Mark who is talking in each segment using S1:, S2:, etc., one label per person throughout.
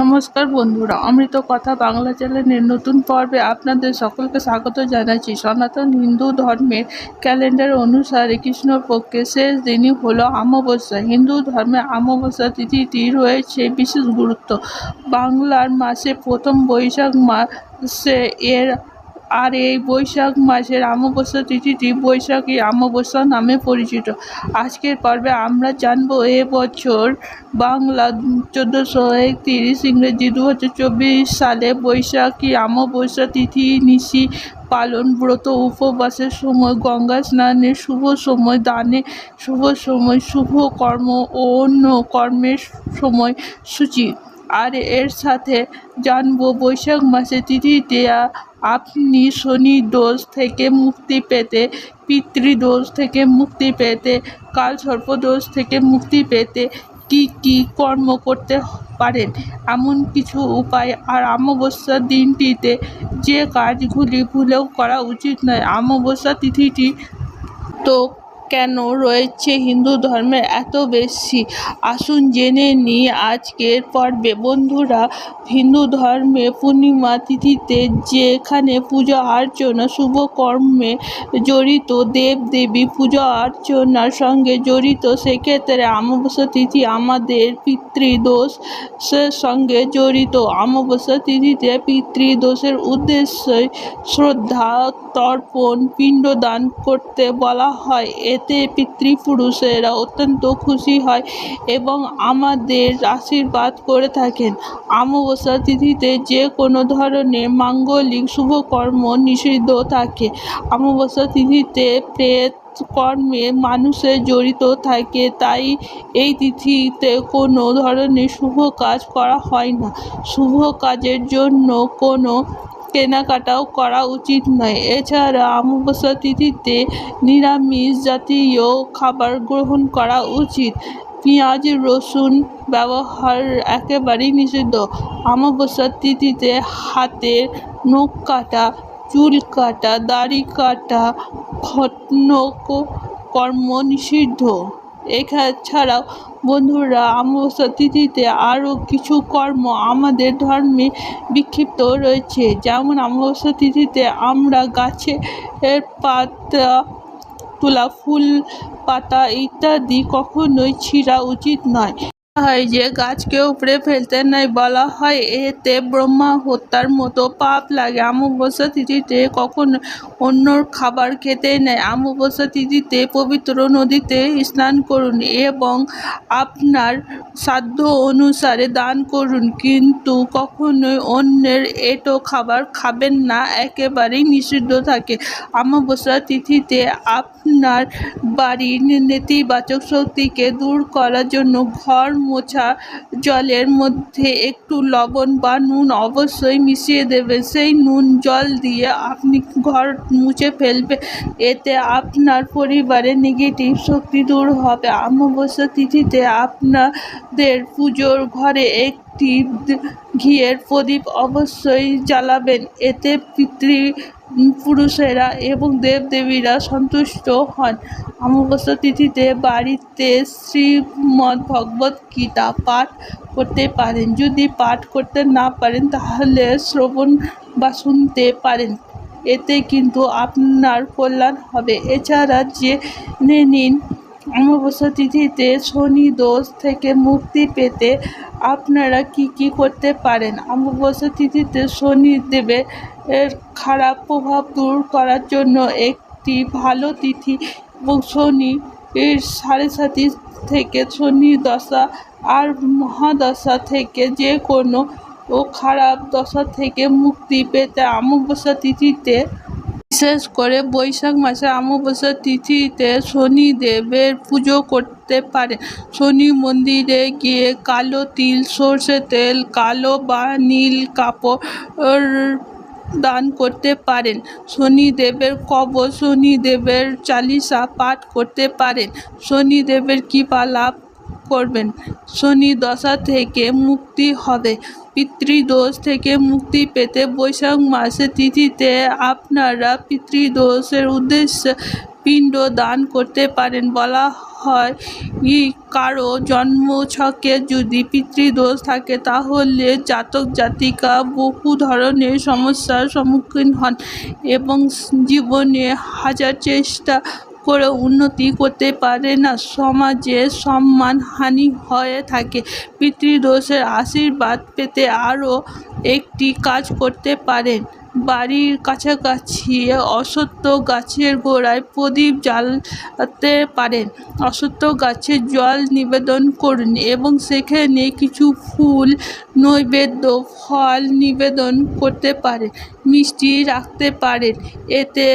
S1: নমস্কার বন্ধুরা, অমৃত কথা বাংলা চ্যানেলের নতুন পর্বে আপনাদের সকলকে স্বাগত জানাচ্ছি। সনাতন হিন্দু ধর্মের ক্যালেন্ডার অনুসারে কৃষ্ণপক্ষের শেষ দিনই হলো অমাবস্যা। হিন্দু ধর্মে অমাবস্যা তিথিটি রয়েছে বিশেষ গুরুত্ব। বাংলার মাসে প্রথম বৈশাখ মাসে এর আর এই বৈশাখ মাসের অমাবস্যা তিথিটি বৈশাখী অমাবস্যা নামে পরিচিত। আজকের পর্বে আমরা জানব এ বছর বাংলা চোদ্দোশো একত্রিশ ইংরেজি দু হাজার চব্বিশ সালে বৈশাখী অমাবস্যা তিথি নিশি পালন, ব্রত, উপবাসের সময় গঙ্গা স্নানের শুভ সময়, দানে শুভ সময়, শুভ কর্ম ও অন্য কর্মের সময় সূচি। আর এর সাথে জানব বৈশাখ মাসে তিথি আ- আপনি শনি দোষ থেকে মুক্তি পেতে পিতৃদোষ থেকে মুক্তি পেতে, কাল সর্পদোষ থেকে মুক্তি পেতে কি কি কর্ম করতে পারেন? এমন কিছু উপায় আর অমাবস্যার দিনটিতে যে কাজগুলি ভুলেও করা উচিত নয়। অমাবস্যা তিথিটি তো কেন রয়েছে হিন্দু ধর্মের এত বেশি? আসুন জেনে নিই আজকের পর্বে। বন্ধুরা, হিন্দু ধর্মে পূর্ণিমা তিথিতে যেখানে পূজা অর্চনা, শুভ কর্মে জড়িত দেব দেবী পূজা অর্চনার সঙ্গে জড়িত, সেক্ষেত্রে অমাবস্যা তিথি আমাদের পিতৃদোষের সঙ্গে জড়িত। অমাবস্যা তিথিতে পিতৃদোষের উদ্দেশ্যে শ্রদ্ধা, তর্পণ, পিণ্ডদান করতে বলা হয়। এতে পিতৃপুরুষেরা অত্যন্ত খুশি হয় এবং আমাদের আশীর্বাদ করে থাকেন। অমাবস্যা তিথিতে যে কোনো ধরনের মাঙ্গলিক শুভকর্ম নিষিদ্ধ থাকে। অমাবস্যা তিথিতে প্রেত কর্মে মানুষের জড়িত থাকে, তাই এই তিথিতে কোনো ধরনের শুভ কাজ করা হয় না। শুভ কাজের জন্য কোনো কেনাকাটাও করা উচিত নয়। এছাড়া অমাবস্যা তিথিতে নিরামিষ জাতীয় খাবার গ্রহণ করা উচিত। পেঁয়াজ, রসুন ব্যবহার একেবারেই নিষিদ্ধ। অমাবস্যার তিথিতে হাতের নখ কাটা, চুল কাটা, দাড়ি কাটা খটনক কর্ম নিষিদ্ধ এছাড়াও বন্ধুরা অমাবস্যা তিথিতে আরও কিছু কর্ম আমাদের ধর্মে বিক্ষিপ্ত রয়েছে। যেমন অমাবস্যা তিথিতে আমরা গাছে পাতা, তোলা, ফুল, পাতা ইত্যাদি কখনোই ছিঁড়া উচিত নয়। হয় যে গাছকে উপড়ে ফেলতে নাই বলা হয়। এতে ব্রহ্মা হত্যার মতো পাপ লাগে। অমাবস্যা তিথিতে কখন অন্য খাবার খেতে নেই অমাবস্যা তিথিতে পবিত্র নদীতে স্নান করুন এবং আপনার সাধ্য অনুসারে দান করুন। কিন্তু কখনোই অন্যের এটো খাবার খাবেন না, একেবারেই নিষিদ্ধ থাকে। অমাবস্যা তিথিতে আপনার বাড়ির নেতিবাচক শক্তিকে দূর করার জন্য ঘর মোছা, জলের মধ্যে একটু লবণ বা নুন অবশ্যই মিশিয়ে দেবে সেই নুন জল দিয়ে আপনি ঘর মুছে ফেলবে। এতে আপনার পরিবারের নেগেটিভ শক্তি দূর হবে। অমাবস্যা তিথিতে আপনাদের পুজোর ঘরে একটি দ- ঘিয়ের প্রদীপ অবশ্যই জ্বালাবেন। এতে পিতৃ পুরুষেরা এবং দেবদেবীরা সন্তুষ্ট হন। অমাবস্যা তিথিতে বাড়িতে শ্রীমদ্ ভগবত গীতা পাঠ করতে পারেন। যদি পাঠ করতে না পারেন, তাহলে শ্রবণ বা শুনতে পারেন। এতে কিন্তু আপনার কল্যাণ হবে। এছাড়া জেনে নিন অমাবস্যা তিথিতে শনি দোষ থেকে মুক্তি পেতে আপনারা কি কি করতে পারেন? অমাবস্যা তিথিতে শনি দেবে এর খারাপ প্রভাব দূর করার জন্য একটি ভালো তিথি এবং শনি সাড়ে সাতি থেকে শনি দশা আর মহাদশা থেকে যে কোনো ও খারাপ দশা থেকে মুক্তি পেতে অমাবস্যা তিথিতে বিশেষ করে বৈশাখ মাসে অমাবস্যা তিথিতে শনিদেবের পুজো করতে পারে। শনি মন্দিরে গিয়ে কালো তিল, সর্ষে তেল, কালো বা নীল কাপড় দান করতে পারেন। শনিদেবের কবচ শনিদেবের চালিসা পাঠ করতে পারেন। শনিদেবের কৃপা লাভ করবেন। শনি দশা থেকে মুক্তি হবে। পিতৃদোষ থেকে মুক্তি পেতে বৈশাখ মাসে তিথিতে আপনারা পিতৃদোষের উদ্দেশ্যে পিণ্ড দান করতে পারেন। বলা হয় কারও জন্মছকে যদি পিতৃদোষ থাকে, তাহলে জাতক জাতিকা বহু ধরনের সমস্যার সম্মুখীন হন এবং জীবনে হাজার চেষ্টা করে উন্নতি করতে পারে না। সমাজে সম্মান হানি হয়ে থাকে। পিতৃদোষের আশীর্বাদ পেতে আরও একটি কাজ করতে পারেন। বাড়ির কাছাকাছি অশ্বত্থ গাছের গোড়ায় প্রদীপ জ্বালাতে পারেন। অশ্বত্থ গাছে জল নিবেদন করুন এবং সেখানে কিছু ফুল, নৈবেদ্য, ফল নিবেদন করতে পারেন, মিষ্টি রাখতে পারেন। এতে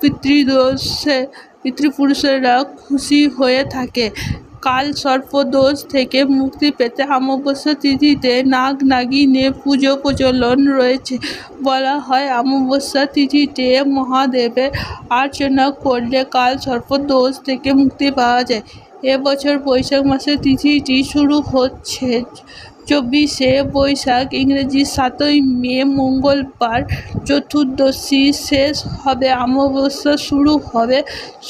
S1: পিতৃদোষে পিতৃপুরুষেরা খুশি হয়ে থাকে। কাল সর্পদোষ থেকে মুক্তি পেতে অমাবস্যা তিথিতে নাগ নাগিনে পুজো প্রচলন রয়েছে। বলা হয়, অমাবস্যা তিথিতে মহাদেবের আর্চনা করলে কাল সর্পদোষ থেকে মুক্তি পাওয়া যায়। এবছর বৈশাখ মাসের তিথিটি শুরু হচ্ছে। চব্বিশে বৈশাখ, ইংরেজি সাতই মে, মঙ্গলবার চতুর্দশী শেষ হবে, অমাবস্যা শুরু হবে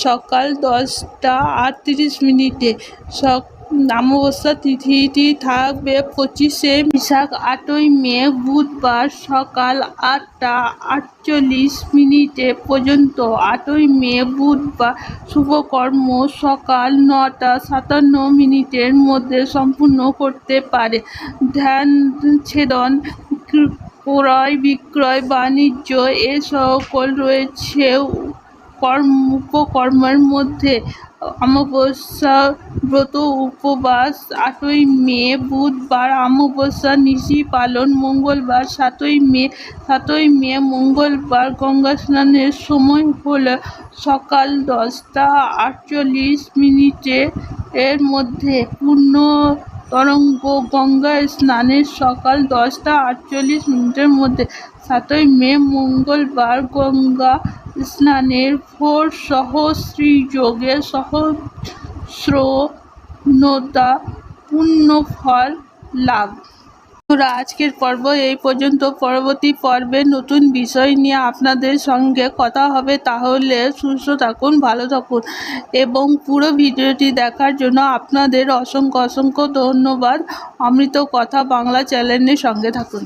S1: সকাল দশটা আটত্রিশ মিনিটে। সক অমাবস্যা তিথিটি থাকবে পঁচিশে বিশাখ, আটই মে, বুধবার সকাল আটটা আটচল্লিশ মিনিটে পর্যন্ত, আটই মে, বুধবার। শুভকর্ম সকাল নটা সাতান্ন মিনিটের মধ্যে সম্পূর্ণ করতে পারে। ধ্যান, ছেদন, ক্রয় বিক্রয়, বাণিজ্য, এ সকল রয়েছে কর্ম, উপকর্মের মধ্যে। অমাবস্যা ব্রত উপবাস আটই মে, বুধবার অমাবস্যা নিশি পালন, মঙ্গলবার সাতই মে সাতই মে, মঙ্গলবার গঙ্গা স্নানের সময় হল সকাল দশটা আটচল্লিশ মিনিটে। এর মধ্যে পূর্ণ তরঙ্গ গঙ্গা স্নানের সকাল দশটা আটচল্লিশ মিনিটের মধ্যে। সাতই মে, মঙ্গলবার গঙ্গা স্নানের ভোর সহস্রী যোগে সহস্রনোদা পূর্ণ ফল লাভ। আজকের পর্ব এই পর্যন্ত। পরবর্তী পর্বে নতুন বিষয় নিয়ে আপনাদের সঙ্গে কথা হবে। তাহলে সুস্থ থাকুন, ভালো থাকুন এবং পুরো ভিডিওটি দেখার জন্য আপনাদের অসংখ্য অসংখ্য ধন্যবাদ। অমৃত কথা বাংলা চ্যানেলের সঙ্গে থাকুন।